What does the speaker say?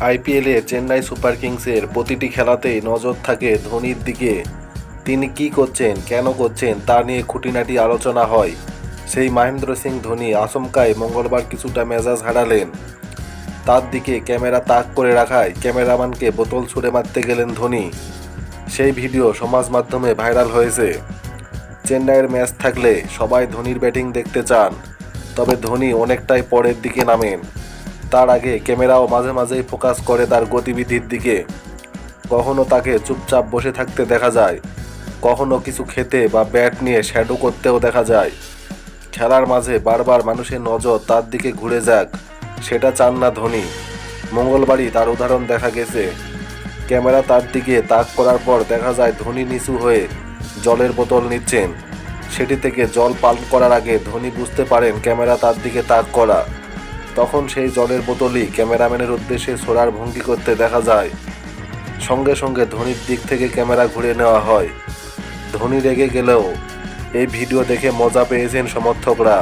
আইপিএলে চেন্নাই সুপার কিংসের প্রতিটি খেলাতেই নজর থাকে ধোনির দিকে। তিনি কি করছেন, কেন করছেন, তা নিয়ে খুঁটিনাটি আলোচনা হয়। সেই মহেন্দ্র সিং ধোনি আচমকায় মঙ্গলবার কিছুটা মেজাজ হারালেন। তার দিকে ক্যামেরা তাক করে রাখায় ক্যামেরাম্যানকে বোতল ছুঁড়ে মারতে গেলেন ধোনি। সেই ভিডিও সমাজ মাধ্যমে ভাইরাল হয়েছে। চেন্নাইয়ের ম্যাচ থাকলে সবাই ধোনির ব্যাটিং দেখতে চান, তবে ধোনি অনেকটাই পরের দিকে নামেন। তার আগে ক্যামেরাও মাঝে মাঝেই ফোকাস করে তার গতিবিধির দিকে। কখনো তাকে চুপচাপ বসে থাকতে দেখা যায়। কখনো কিছু খেতে বা ব্যাট নিয়ে শ্যাডো করতেও দেখা যায়। খেলার মাঝে বারবার মানুষের নজর তার দিকে ঘুরে যাক, সেটা চান না ধোনি। মঙ্গলবারই তার উদাহরণ দেখা গেছে। ক্যামেরা তার দিকে তাক করার পর দেখা যায় ধোনি নিচু হয়ে জলের বোতল নিচ্ছেন। সেটি থেকে জল পান করার আগে ধোনি বুঝতে পারেন ক্যামেরা তার দিকে তাক করা। তখন সেই জলের বোতলই ক্যামেরাম্যানের উদ্দেশ্যে ছোড়ার ভঙ্গি করতে দেখা যায়। সঙ্গে সঙ্গে ধোনির দিক থেকে ক্যামেরা ঘুরে নেওয়া হয়। ধোনি রেগে গেলেও এই ভিডিও দেখে মজা পেয়েছেন সমর্থকরা।